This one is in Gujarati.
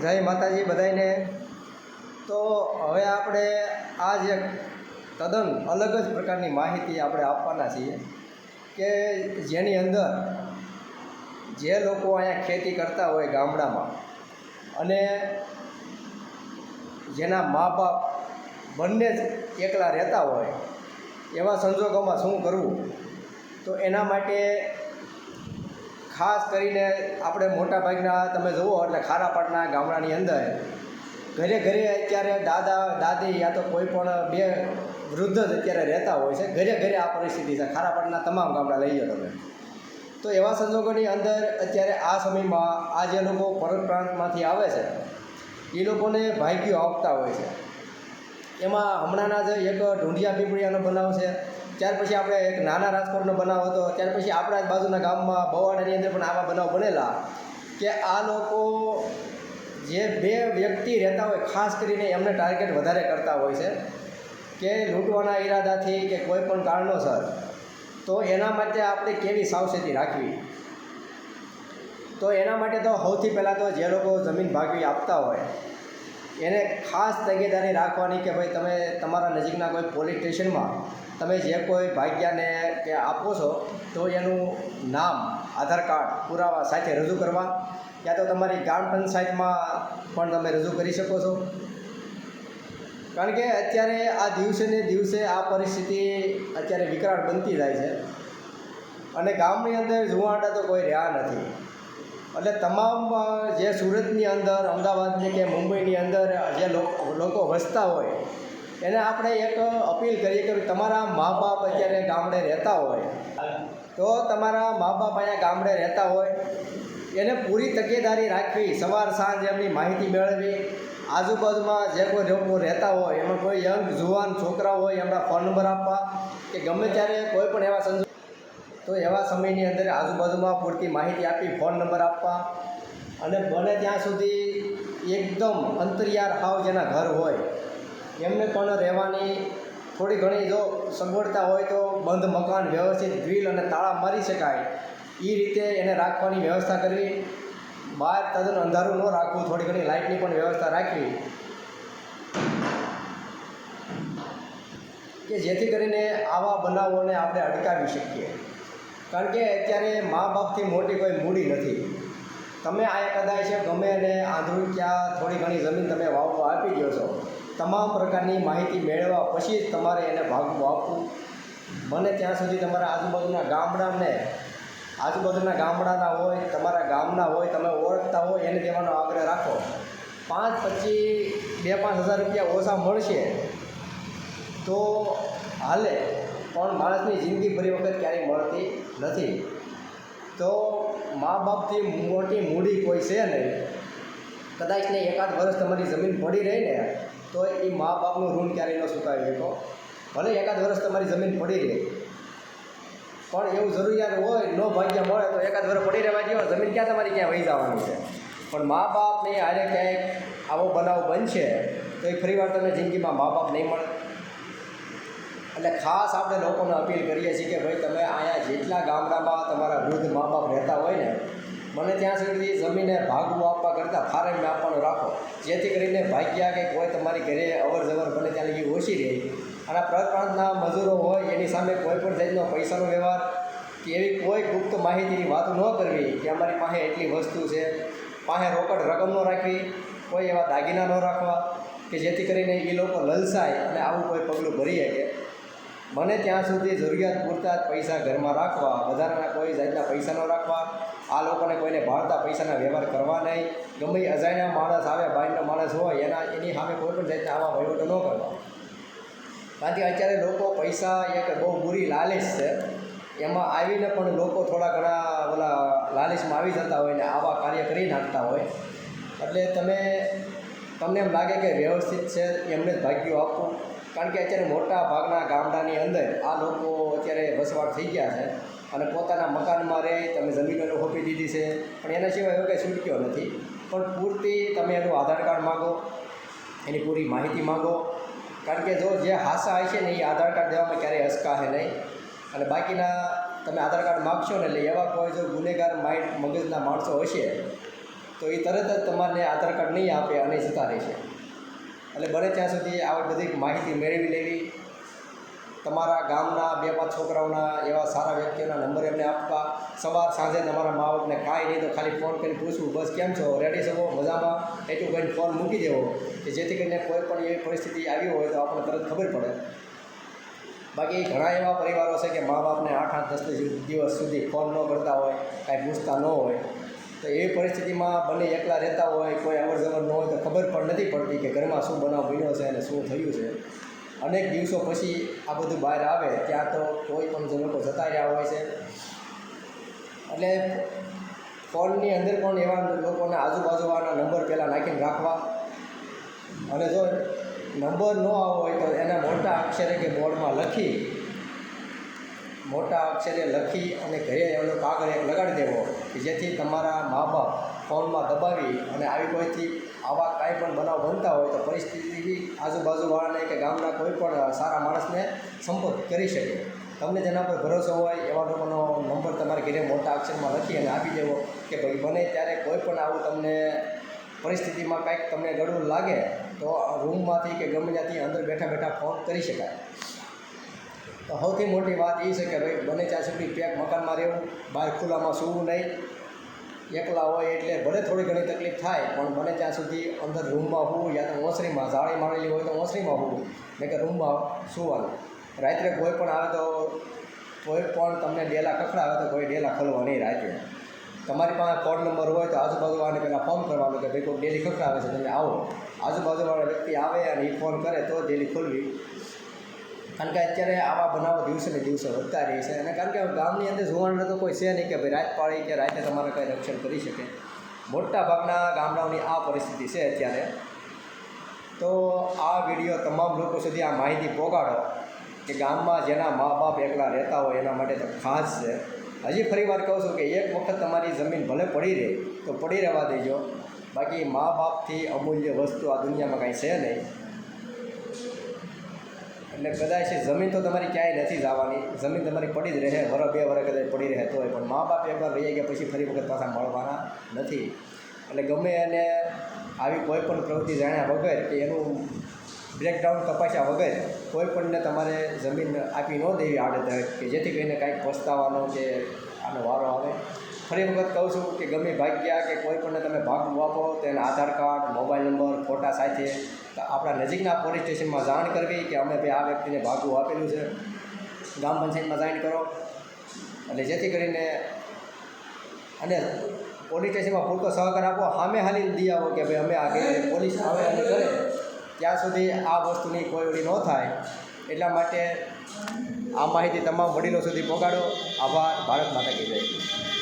જય માતાજી બધાને તો હવે આપણે આ જે તદ્દન અલગ જ પ્રકારની માહિતી આપણે આપવાના છીએ કે જેની અંદર જે લોકો અહીંયા ખેતી કરતા હોય ગામડામાં અને જેના મા બાપ બંને જ એકલા રહેતા હોય એવા સંજોગોમાં શું કરવું? તો એના માટે ખાસ કરીને આપણે મોટા ભાગના તમે જુઓ, એટલે ખારાપાટના ગામડાની અંદર, ઘરે ઘરે અત્યારે દાદા, દાદી યા તો કોઈ પણ બે વૃદ્ધ જ અત્યારે રહેતા હોય છે. ઘરે ઘરે આ પરિસ્થિતિ છે. ખારાપાટના તમામ ગામડા લઈ જાઓ તમે. તો એવા સંજોગોની અંદર અત્યારે આ સમયમાં આ જે લોકો પરત પ્રાંતમાંથી આવે છે, એ લોકોને ભાગ્યો આપતા હોય છે. એમાં હમણાંના જે એક ઢૂંઢિયા પીપળિયાનો બનાવ છે. ત્યાર પછી આપણે એક નાના રાજકોટનો બનાવ હતો. ત્યાર પછી આપણા જ બાજુના ગામમાં બવાડાની અંદર પણ આવા બનાવ બનેલા કે આ લોકો જે બે વ્યક્તિ રહેતા હોય, ખાસ કરીને એમને ટાર્ગેટ વધારે કરતા હોય છે કે લૂંટવાના ઈરાદાથી કે કોઈ પણ કારણોસર. તો એના માટે આપણે કેવી સાવચેતી રાખવી? તો એના માટે તો સૌથી પહેલાં તો જે લોકો જમીન ભાગવી આપતા હોય, એને ખાસ તકેદારી રાખવાની કે ભાઈ તમે તમારા નજીકના કોઈ પોલીસ સ્ટેશનમાં તમે જે કોઈ ભાગ્યાને કે આપો છો, તો એનું નામ, આધાર કાર્ડ, પુરાવા સાથે રજૂ કરવા. યા તો તમારી ગ્રામ પંચાયતમાં પણ તમે રજૂ કરી શકો છો. કારણ કે અત્યારે આ દિવસે ને દિવસે આ પરિસ્થિતિ અત્યારે વિકરાળ બનતી જાય છે. અને ગામની અંદર જુવાડા તો કોઈ રહ્યા નથી. એટલે તમામ જે સુરતની અંદર, અમદાવાદની કે મુંબઈની અંદર જે લોકો વસતા હોય એને આપણે એક અપીલ કરીએ કે તમારા મા બાપ અત્યારે ગામડે રહેતા હોય, તો તમારા મા બાપ અહીંયા ગામડે રહેતા હોય, એને પૂરી તકેદારી રાખવી, સવાર સાંજ એમની માહિતી મેળવવી. આજુબાજુમાં જે કોઈ લોકો રહેતા હોય, એમાં કોઈ યંગ જુવાન, છોકરા હોય, એમના ફોન નંબર આપવા, કે ગમે ત્યારે કોઈ પણ એવા સંજોગ તો એવા સમયની અંદર આજુબાજુમાં પૂરતી માહિતી આપી ફોન નંબર આપવા. અને બને ત્યાં સુધી એકદમ અંતરિયાળ હાવ જેના ઘર હોય એમને પણ રહેવાની થોડી ઘણી જો સગવડતા હોય તો બંધ મકાન, વ્યવસ્થિત ગ્રીલ અને તાળા મારી શકાય. એ રીતે એને રાખવાની વ્યવસ્થા કરવી. બહાર તદ્દન અંધારું ન રાખવું, થોડી ઘણી લાઇટની પણ વ્યવસ્થા રાખવી. કે જેથી કરીને આવા બનાવોને આપણે અટકાવી શકીએ. કારણ કે અત્યારે મા બાપથી મોટી કોઈ મૂડી નથી. તમે આ કદાચ ગમે અને આંધળું ક્યાં થોડી ઘણી જમીન તમે વાવવા આપી દો છો. તમામ પ્રકારની માહિતી મેળવ્યા પછી જ તમારે એને ભાગવું આપવું. બને ત્યાં સુધી તમારા આજુબાજુના ગામડાને, આજુબાજુના ગામડાના હોય, તમારા ગામના હોય, તમે ઓળખતા હોય, એને દેવાનો આગ્રહ રાખો. પાંચ પછી બે પાંચ હજાર રૂપિયા ઓછા મળશે તો હાલે, પણ માણસની જિંદગી ફરી વખત ક્યારેય મળતી નથી. તો મા બાપથી મોટી મૂડી કોઈ છે નહીં. કદાચ ને એકાદ વર્ષ તમારી જમીન પડી રહી ને તો એ મા બાપનું ઋણ ક્યારેય ન ચૂકાવી શકો. ભલે એકાદ વર્ષ તમારી જમીન પડી રહે. પણ એવું જરૂરિયાત હોય, ન ભાગ્ય મળે તો એકાદ વર્ષ પડી રહેવા જેવા જમીન ક્યાં તમારી ક્યાં વહી જવાની છે? પણ મા બાપની હારે ક્યાંય આવો બનાવ બનશે, તો એ ફરીવાર તમને જિંદગીમાં મા બાપ નહીં મળે. એટલે ખાસ આપણે લોકોને અપીલ કરીએ છીએ કે ભાઈ, તમે અહીંયા જેટલા ગામડામાં તમારા વૃદ્ધ મા બાપ રહેતા હોય ને મને ત્યાં સુધી જમીને ભાગવું આપવા કરતાં ફારેમ આપવાનું રાખો. જેથી કરીને ભાગ્યા કે કોઈ તમારી ઘરે અવર જવર બને ત્યાં લગી ઓછી રહે. અને પ્રાંતના મજૂરો હોય, એની સામે કોઈ પણ જાતનો પૈસાનો વ્યવહાર, કે એવી કોઈ ગુપ્ત માહિતીની વાતો ન કરવી કે અમારી પાસે એટલી વસ્તુ છે. પાસે રોકડ રકમ ન રાખવી, કોઈ એવા દાગીના ન રાખવા, કે જેથી કરીને એ લોકો લલસાય અને આવું કોઈ પગલું ભરી શકે. મને ત્યાં સુધી જરૂરિયાત પૂરતા જ પૈસા ઘરમાં રાખવા, વધારાના કોઈ જાતના પૈસા ન રાખવા આ લોકોને કોઈને ભાળતા પૈસાના વ્યવહાર કરવા નહીં. ગમે અજાણ્યા માણસ આવે બહારનો માણસ હોય, એના, એની સામે કોઈ પણ જાતના આવા વહીવટો ન કરવા. કારણ કે અત્યારે લોકો પૈસા એક બહુ બુરી લાલચ છે. એમાં આવીને પણ લોકો થોડા ઘણા ઓલા લાલચમાં આવી જતા હોય ને આવા કાર્ય કરી નાખતા હોય. એટલે તમે, તમને એમ લાગે કે વ્યવસ્થિત છે, એમને જ ભાગ્યો આપવું કારણ કે અત્યારે મોટા ભાગના ગામડાની અંદર આ લોકો અત્યારે વસવાટ થઈ ગયા છે. અને પોતાના મકાનમાં રહે, તમે જમીનો હોપી દીધી છે. પણ એના સિવાય એવો કંઈ છૂટક્યો નથી. પણ પૂરતી તમે એનું આધાર કાર્ડ માગો, એની પૂરી માહિતી માગો. કારણ કે જો જે હાસા હશે ને એ આધાર કાર્ડ દેવામાં ક્યારેય હસકાશે નહીં. અને બાકીના તમે આધાર કાર્ડ માગશો ને એટલે એવા કોઈ જો ગુનેગાર માઇન્ડ મગજના માણસો હશે, તો એ તરત જ તમારને આધાર કાર્ડ નહીં આપે અને જતા રહેશે. એટલે બને ત્યાં સુધી આવી બધી માહિતી મેળવી લેવી. તમારા ગામના બે પાંચ છોકરાઓના એવા સારા વ્યક્તિઓના નંબર એમને આપવા. સવાર સાંજે તમારા મા બાપને કાંઈ નહીં તો ખાલી ફોન કરીને પૂછવું. બસ કેમ છો? રેડી છો? મજામાં? એટલું કરીને ફોન મૂકી દેવો. કે જેથી કરીને કોઈ પણ એવી પરિસ્થિતિ આવી હોય તો આપણને તરત ખબર પડે. બાકી ઘણા એવા પરિવારો છે કે મા બાપને આઠ આઠ દસ દિવસ સુધી ફોન ન કરતા હોય, કાંઈ પૂછતા ન હોય. તો એવી પરિસ્થિતિમાં બંને એકલા રહેતા હોય, કોઈ અવર જવર ન હોય તો ખબર પણ નથી પડતી કે ઘરમાં શું બનાવ બન્યો છે અને શું થયું છે. અનેક દિવસો પછી આ બધું બહાર આવે, ત્યાં તો કોઈ પણ જે લોકો જતા રહ્યા હોય છે. એટલે ફોનની અંદર પણ એવા લોકોના આજુબાજુવાળાના નંબર પહેલાં નાખીને રાખવા. અને જો નંબર ન આવો હોય તો એના મોટા અક્ષરે કે બોર્ડમાં લખી, મોટા અક્ષરે લખી અને ઘરે એનો કાગળ એક લગાડી દેવો કે જેથી તમારા મા બાપ ફોનમાં દબાવી અને આવી કોઈથી આવા કાંઈ પણ બનાવ બનતા હોય તો પરિસ્થિતિ આજુબાજુવાળાને કે ગામના કોઈ પણ સારા માણસને સંપર્ક કરી શકે. તમને જેના પર ભરોસો હોય એવા લોકોનો નંબર તમારે ઘરે મોટા અક્ષરમાં લખી અને આપી દેવો કે ભાઈ બને ત્યારે કોઈ પણ આવું તમને પરિસ્થિતિમાં કાંઈક તમને ગળવું લાગે તો રૂમમાંથી કે ગમે ત્યાંથી અંદર બેઠા બેઠા ફોન કરી શકાય. તો સૌથી મોટી વાત એ છે કે ભાઈ બને ત્યાં સુધી પેક મકાનમાં રહેવું, બહાર ખુલ્લામાં સૂવું નહીં. એકલા હોય એટલે ભલે થોડી ઘણી તકલીફ થાય, પણ મને ત્યાં સુધી અંદર રૂમમાં હોવું યા તો ઓસરીમાં જાળી મારેલી હોય તો ઓસરીમાં હોવું, નહીં કે રૂમમાં સુવાનું રાત્રે કોઈ પણ આવે તો, કોઈ પણ તમને ડેલા ખખડાવે તો કોઈ ડેલા ખોલવા નહીં રાત્રે. તમારી પાસે કોડ નંબર હોય તો આજુબાજુવાળાને પહેલાં ફોન કરવાનો કે ભાઈ કોઈ ડેલી ખખડાવે છે, તમે આવો. આજુબાજુવાળા વ્યક્તિ આવે અને એ ફોન કરે તો ડેલી ખોલવી. કારણ કે અત્યારે આવા બનાવો દિવસે ને દિવસે વધતા રહે છે. અને કારણ કે ગામની અંદર જોવાનું તો કોઈ છે નહીં કે ભાઈ રાત પાડી કે રાતે તમારે કંઈ રક્ષણ કરી શકે. મોટા ભાગના ગામડાઓની આ પરિસ્થિતિ છે અત્યારે. તો આ વીડિયો તમામ લોકો સુધી આ માહિતી પહોંચાડો કે ગામમાં જેના મા બાપ એકલા રહેતા હોય એના માટે તો ખાસ છે. હજી ફરી વાર કહું છું કે એક વખત તમારી જમીન ભલે પડી રહે તો પડી રહેવા દેજો. બાકી મા બાપથી અમૂલ્ય વસ્તુ આ દુનિયામાં કાંઈ છે નહીં. એટલે કદાચ જમીન તો તમારી ક્યાંય નથી જવાની. જમીન તમારી પડી જ રહે. વર બે વર કદાચ પડી રહે તોય પણ મા બાપ એકવાર રહી ગયા પછી ફરી વખત પાછા મળવાના નથી. એટલે ગમે એને આવી કોઈ પણ પ્રવૃત્તિ જાણ્યા વગર કે એનું બ્રેકડાઉન તપાસ્યા વગર કોઈ પણને તમારે જમીન આપી ન દેવી આડે કે જેથી કરીને કાંઈક પસ્તાવાનો કે આનો વારો આવે. ફરી વખત કહું છું કે ગમે ભાગ્યા કે કોઈ પણને તમે ભાગ આપો, તો એના આધાર કાર્ડ, મોબાઈલ નંબર, ફોટા સાથે આપણા નજીકના પોલીસ સ્ટેશનમાં જાણ કરવી કે અમે ભાઈ આ વ્યક્તિને ભાગવું આપેલું છે. ગ્રામ પંચાયતમાં જાણ કરો. એટલે જેથી કરીને અને પોલીસ સ્ટેશનમાં પૂરતો સહકાર આપો. સામે હાલી દઈ આવો કે ભાઈ અમે આ પોલીસ આવે અને કરે, ત્યાં સુધી આ વસ્તુની કોઈ ઓળી ન થાય. એટલા માટે આ માહિતી તમામ વડીલો સુધી પહોંચાડો. આભાર. ભારત માતા કહી જય.